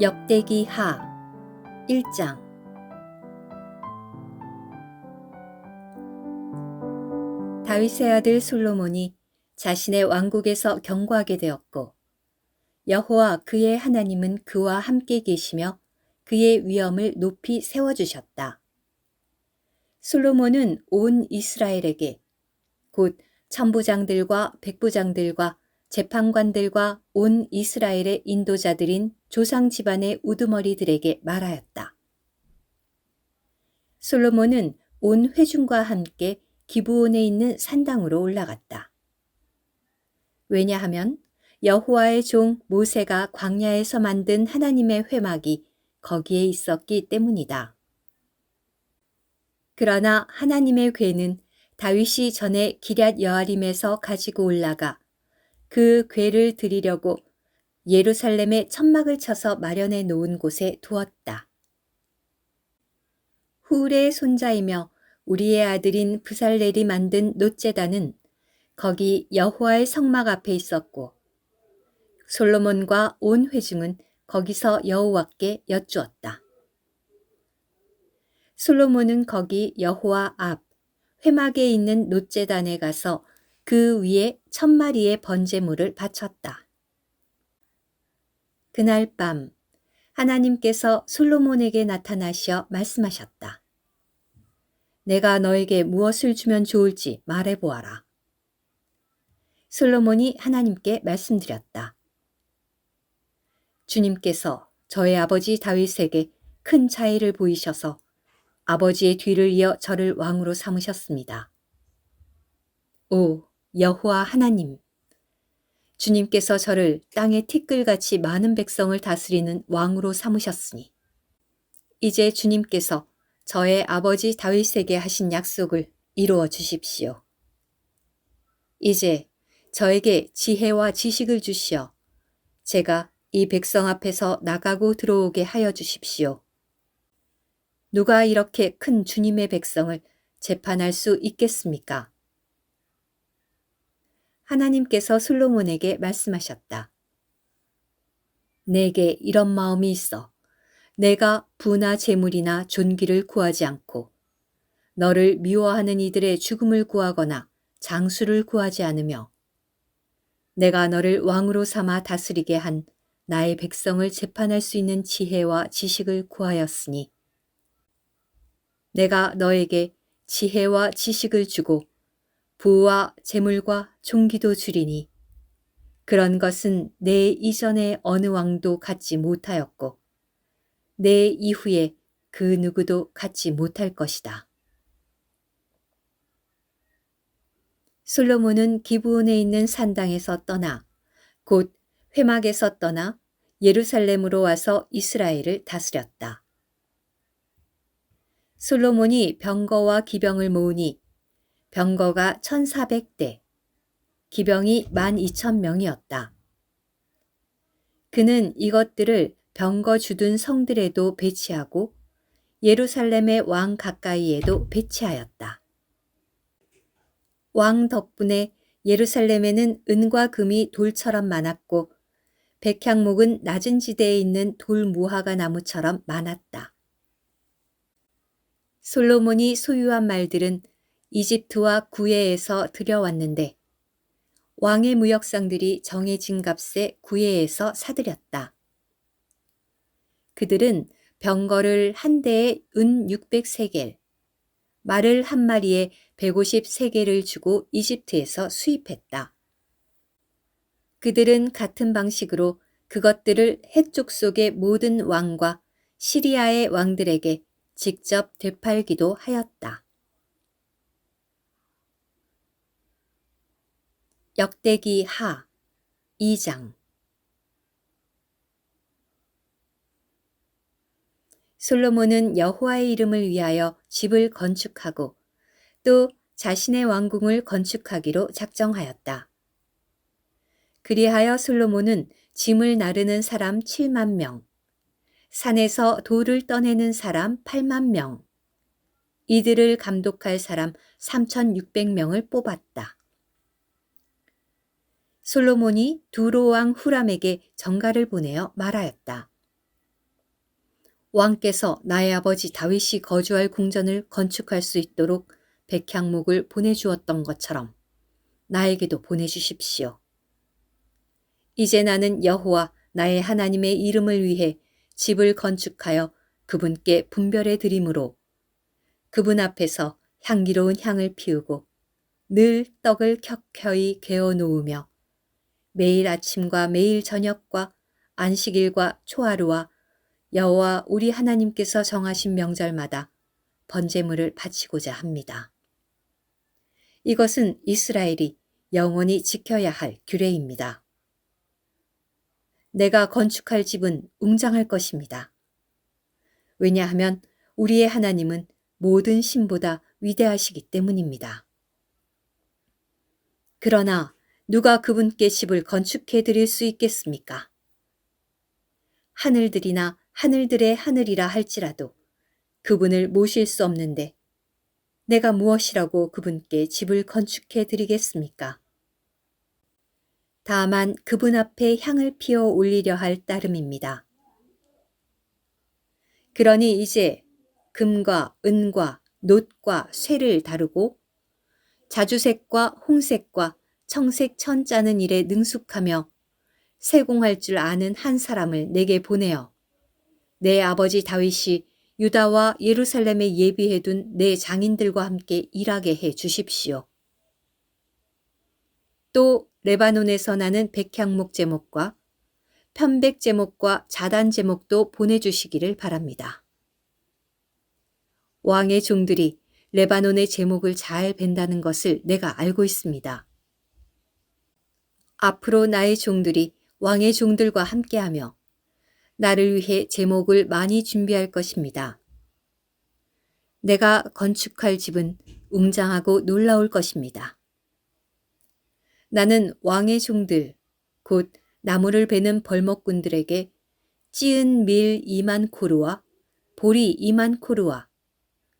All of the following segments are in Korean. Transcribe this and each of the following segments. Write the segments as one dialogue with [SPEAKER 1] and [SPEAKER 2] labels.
[SPEAKER 1] 역대기 하 1장 다윗의 아들 솔로몬이 자신의 왕국에서 경고하게 되었고 여호와 그의 하나님은 그와 함께 계시며 그의 위엄을 높이 세워 주셨다. 솔로몬은 온 이스라엘에게 곧 천부장들과 백부장들과 재판관들과 온 이스라엘의 인도자들인 조상 집안의 우두머리들에게 말하였다. 솔로몬은 온 회중과 함께 기부온에 있는 산당으로 올라갔다. 왜냐하면 여호와의 종 모세가 광야에서 만든 하나님의 회막이 거기에 있었기 때문이다. 그러나 하나님의 괴는 다윗이 전에 기럇 여아림에서 가지고 올라가 그 괴를 드리려고 예루살렘에 천막을 쳐서 마련해 놓은 곳에 두었다. 후레의 손자이며 우리의 아들인 부살렐이 만든 노제단은 거기 여호와의 성막 앞에 있었고 솔로몬과 온 회중은 거기서 여호와께 여쭈었다. 솔로몬은 거기 여호와 앞 회막에 있는 노제단에 가서 그 위에 천 마리의 번제물을 바쳤다. 그날 밤 하나님께서 솔로몬에게 나타나셔 말씀하셨다. 내가 너에게 무엇을 주면 좋을지 말해보아라. 솔로몬이 하나님께 말씀드렸다. 주님께서 저의 아버지 다윗에게 큰 차이를 보이셔서 아버지의 뒤를 이어 저를 왕으로 삼으셨습니다. 오, 여호와 하나님. 주님께서 저를 땅의 티끌같이 많은 백성을 다스리는 왕으로 삼으셨으니 이제 주님께서 저의 아버지 다윗에게 하신 약속을 이루어 주십시오. 이제 저에게 지혜와 지식을 주시어 제가 이 백성 앞에서 나가고 들어오게 하여 주십시오. 누가 이렇게 큰 주님의 백성을 재판할 수 있겠습니까? 하나님께서 솔로몬에게 말씀하셨다. 내게 이런 마음이 있어. 내가 부나 재물이나 존귀를 구하지 않고 너를 미워하는 이들의 죽음을 구하거나 장수를 구하지 않으며 내가 너를 왕으로 삼아 다스리게 한 나의 백성을 재판할 수 있는 지혜와 지식을 구하였으니 내가 너에게 지혜와 지식을 주고 부와 재물과 종기도 주리니 그런 것은 내 이전에 어느 왕도 갖지 못하였고 내 이후에 그 누구도 갖지 못할 것이다. 솔로몬은 기브온에 있는 산당에서 떠나 곧 회막에서 떠나 예루살렘으로 와서 이스라엘을 다스렸다. 솔로몬이 병거와 기병을 모으니 병거가 1400대, 기병이 12,000명이었다. 그는 이것들을 병거 주둔 성들에도 배치하고 예루살렘의 왕 가까이에도 배치하였다. 왕 덕분에 예루살렘에는 은과 금이 돌처럼 많았고 백향목은 낮은 지대에 있는 돌 무화과 나무처럼 많았다. 솔로몬이 소유한 말들은 이집트와 구예에서 들여왔는데 왕의 무역상들이 정해진 값에 구예에서 사들였다. 그들은 병거를 한 대에 은 600세겔, 말을 한 마리에 150세겔을 주고 이집트에서 수입했다. 그들은 같은 방식으로 그것들을 해쪽 속의 모든 왕과 시리아의 왕들에게 직접 되팔기도 하였다. 역대기 하 2장 솔로몬은 여호와의 이름을 위하여 집을 건축하고 또 자신의 왕궁을 건축하기로 작정하였다. 그리하여 솔로몬은 짐을 나르는 사람 7만 명, 산에서 돌을 떠내는 사람 8만 명, 이들을 감독할 사람 3,600명을 뽑았다. 솔로몬이 두로왕 후람에게 정가를 보내어 말하였다. 왕께서 나의 아버지 다윗이 거주할 궁전을 건축할 수 있도록 백향목을 보내주었던 것처럼 나에게도 보내주십시오. 이제 나는 여호와 나의 하나님의 이름을 위해 집을 건축하여 그분께 분별해 드림으로 그분 앞에서 향기로운 향을 피우고 늘 떡을 켜켜이 개어 놓으며 매일 아침과 매일 저녁과 안식일과 초하루와 여호와 우리 하나님께서 정하신 명절마다 번제물을 바치고자 합니다. 이것은 이스라엘이 영원히 지켜야 할 규례입니다. 내가 건축할 집은 웅장할 것입니다. 왜냐하면 우리의 하나님은 모든 신보다 위대하시기 때문입니다. 그러나 누가 그분께 집을 건축해 드릴 수 있겠습니까? 하늘들이나 하늘들의 하늘이라 할지라도 그분을 모실 수 없는데 내가 무엇이라고 그분께 집을 건축해 드리겠습니까? 다만 그분 앞에 향을 피워 올리려 할 따름입니다. 그러니 이제 금과 은과 놋과 쇠를 다루고 자주색과 홍색과 청색 천 짜는 일에 능숙하며 세공할 줄 아는 한 사람을 내게 보내어 내 아버지 다윗이 유다와 예루살렘에 예비해 둔 내 장인들과 함께 일하게 해 주십시오. 또 레바논에서 나는 백향목 제목과 편백 제목과 자단 제목도 보내주시기를 바랍니다. 왕의 종들이 레바논의 제목을 잘 벤다는 것을 내가 알고 있습니다. 앞으로 나의 종들이 왕의 종들과 함께하며 나를 위해 제목을 많이 준비할 것입니다. 내가 건축할 집은 웅장하고 놀라울 것입니다. 나는 왕의 종들, 곧 나무를 베는 벌목꾼들에게 찌은 밀 2만 코르와 보리 2만 코르와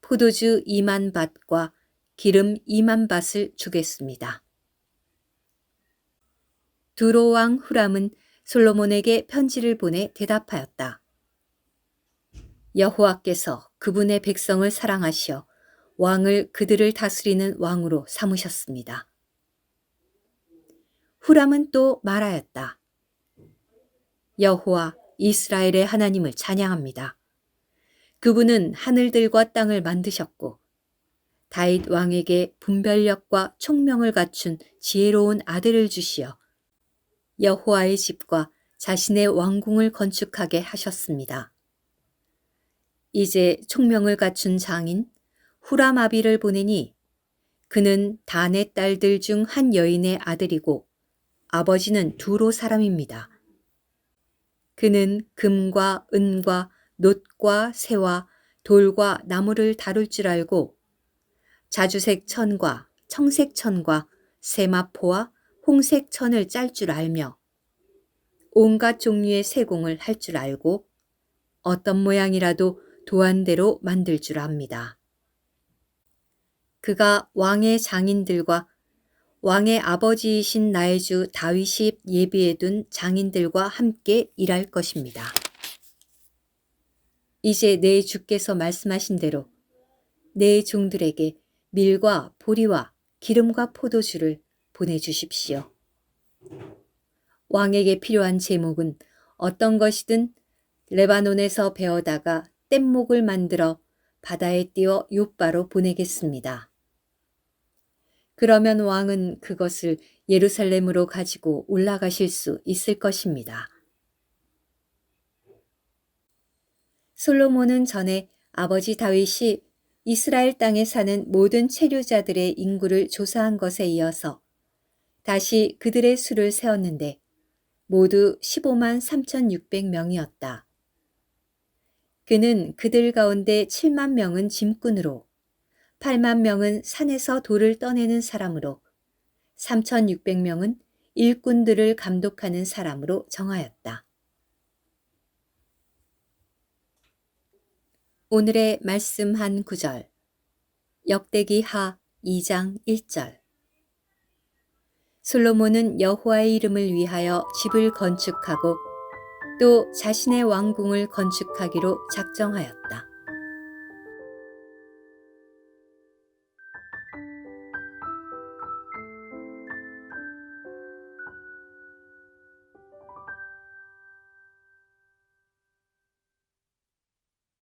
[SPEAKER 1] 포도주 2만 밭과 기름 2만 밭을 주겠습니다. 두로왕 후람은 솔로몬에게 편지를 보내 대답하였다. 여호와께서 그분의 백성을 사랑하시어 왕을 그들을 다스리는 왕으로 삼으셨습니다. 후람은 또 말하였다. 여호와 이스라엘의 하나님을 찬양합니다. 그분은 하늘들과 땅을 만드셨고 다윗 왕에게 분별력과 총명을 갖춘 지혜로운 아들을 주시어 여호와의 집과 자신의 왕궁을 건축하게 하셨습니다. 이제 총명을 갖춘 장인 후라마비를 보내니 그는 단의 딸들 중 한 여인의 아들이고 아버지는 두로 사람입니다. 그는 금과 은과 놋과 새와 돌과 나무를 다룰 줄 알고 자주색 천과 청색 천과 세마포와 홍색 천을 짤 줄 알며 온갖 종류의 세공을 할 줄 알고 어떤 모양이라도 도안대로 만들 줄 압니다. 그가 왕의 장인들과 왕의 아버지이신 나의 주 다윗이 예비해 둔 장인들과 함께 일할 것입니다. 이제 내 주께서 말씀하신 대로 내 종들에게 밀과 보리와 기름과 포도주를 보내주십시오. 왕에게 필요한 제목은 어떤 것이든 레바논에서 베어다가 뗏목을 만들어 바다에 띄워 요바로 보내겠습니다. 그러면 왕은 그것을 예루살렘으로 가지고 올라가실 수 있을 것입니다. 솔로몬은 전에 아버지 다윗이 이스라엘 땅에 사는 모든 체류자들의 인구를 조사한 것에 이어서 다시 그들의 수를 세었는데 모두 15만 3,600명이었다. 그는 그들 가운데 7만 명은 짐꾼으로 8만 명은 산에서 돌을 떠내는 사람으로 3,600명은 일꾼들을 감독하는 사람으로 정하였다. 오늘의 말씀 한 구절 역대기 하 2장 1절 솔로몬은 여호와의 이름을 위하여 집을 건축하고 또 자신의 왕궁을 건축하기로 작정하였다.